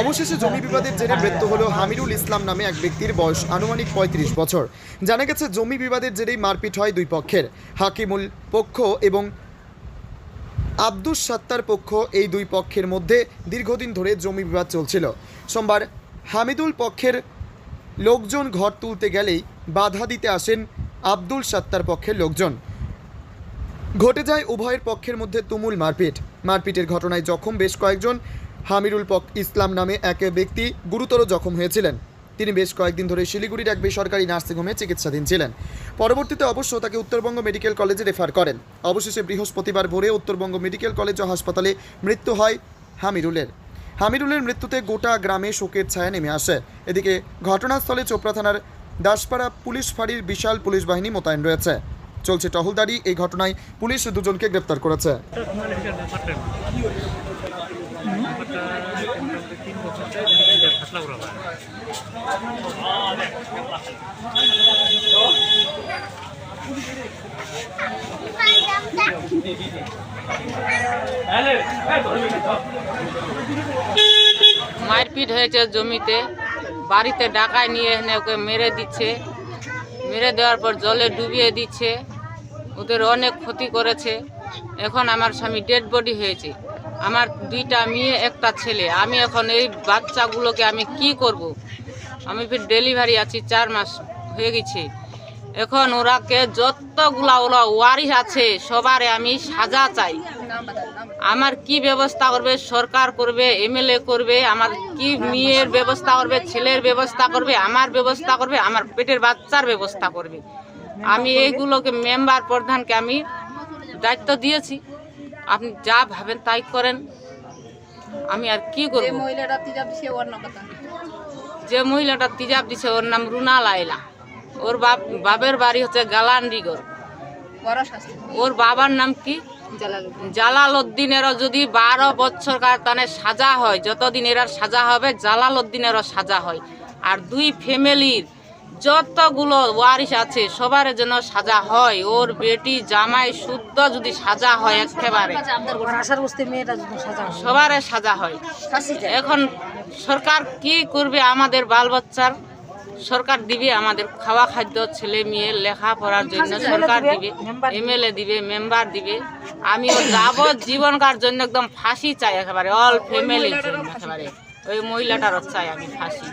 অবশেষে জমি বিবাদের জেরে মৃত্যু হলো হামিরুল ইসলাম নামে এক ব্যক্তির বয়স আনুমানিক পঁয়ত্রিশ বছর। জানা গেছে, জমি বিবাদের জেরেই মারপিট হয় দুই পক্ষের, হাকিমুল পক্ষ এবং আব্দুস সাত্তার পক্ষ। এই দুই পক্ষের মধ্যে দীর্ঘদিন ধরে জমি বিবাদ চলছিল। সোমবার হামিদুল পক্ষের লোকজন ঘর তুলতে গেলেই বাধা দিতে আসেন আব্দুল সাত্তার পক্ষের লোকজন। ঘটে যায় উভয়ের পক্ষের মধ্যে তুমুল মারপিট। মারপিটের ঘটনায় জখম বেশ কয়েকজন হামিরুল পক ইসলাম নামে এক ব্যক্তি গুরুতর জখম হয়েছিলেন। তিনি বেশ কয়েকদিন ধরে শিলিগুড়ির এক বেসরকারি নার্সিংহোমে চিকিৎসাধীন ছিলেন। পরবর্তীতে অবশ্য তাকে উত্তরবঙ্গ মেডিকেল কলেজে রেফার করেন। অবশেষে বৃহস্পতিবার ভোরে উত্তরবঙ্গ মেডিকেল কলেজ ও হাসপাতালে মৃত্যু হয় হামিরুলের। হামিরুলের মৃত্যুতে গোটা গ্রামে শোকের ছায়া নেমে আসে। এদিকে ঘটনাস্থলে চোপড়া থানার দাসপাড়া পুলিশ ফাঁড়ির বিশাল পুলিশ বাহিনী মোতায়েন রয়েছে। চলছে টহলদারি। এই ঘটনায় পুলিশ দুজনকে গ্রেপ্তার করেছে। মারপিট হয়েছে জমিতে। বাড়িতে ডাকায় নিয়ে এনে ওকে মেরে দিচ্ছে। মেরে দেওয়ার পর জলে ডুবিয়ে দিচ্ছে। ওদের অনেক ক্ষতি করেছে। এখন আমার স্বামী ডেড বডি হয়েছে। আমার দুইটা মেয়ে, একটা ছেলে। আমি এখন এই বাচ্চাগুলোকে আমি কি করব। আমি ফির ডেলিভারি আছি, চার মাস হয়ে গেছে। এখন ওরাকে যতগুলা ওরা ওয়ারিশ আছে, সবারে আমি সাজা চাই। আমার কি ব্যবস্থা করবে? সরকার করবে, এমএলএ করবে, আমার কি মেয়ের ব্যবস্থা করবে, ছেলের ব্যবস্থা করবে, আমার ব্যবস্থা করবে, আমার পেটের বাচ্চার ব্যবস্থা করবে। আমি এইগুলোকে মেম্বার প্রধানকে আমি দায়িত্ব দিয়েছি। আপনি যা ভাবেন তাই করেন। আমি আর কি যে করব? মহিলাটা তিজাব ওর কথা। যে মহিলাটা তিজাব দিছে ওর নাম রুনা লাইলা ওর বাপ বাপের বাড়ি হচ্ছে গালান্ডিগর ওর বাবার নাম কি? জালাল জালাল উদ্দিনেরও যদি বারো বছর কার তানে সাজা হয় যতদিন এরা সাজা হবে জালাল উদ্দিনেরও সাজা হয়। আর দুই ফ্যামিলির যতগুলো ওয়ারিশ আছে সবার যেন সাজা হয়। ওর বেটি জামাই শুদ্ধ যদি সাজা হয় একেবারে সবারে সাজা হয়। এখন সরকার কি করবে আমাদের বাল বাচ্চার সরকার দিবে আমাদের খাওয়া খাদ্য ছেলে মেয়ে লেখাপড়ার জন্য। সরকার দিবে এমএলএ দিবে মেম্বার দিবে। আমিও যাবত জীবনকার জন্য একদম ফাঁসি চাই একেবারে অল ফ্যামিলির জন্য একেবারে। ওই মহিলাটারও চাই আমি ফাঁসি।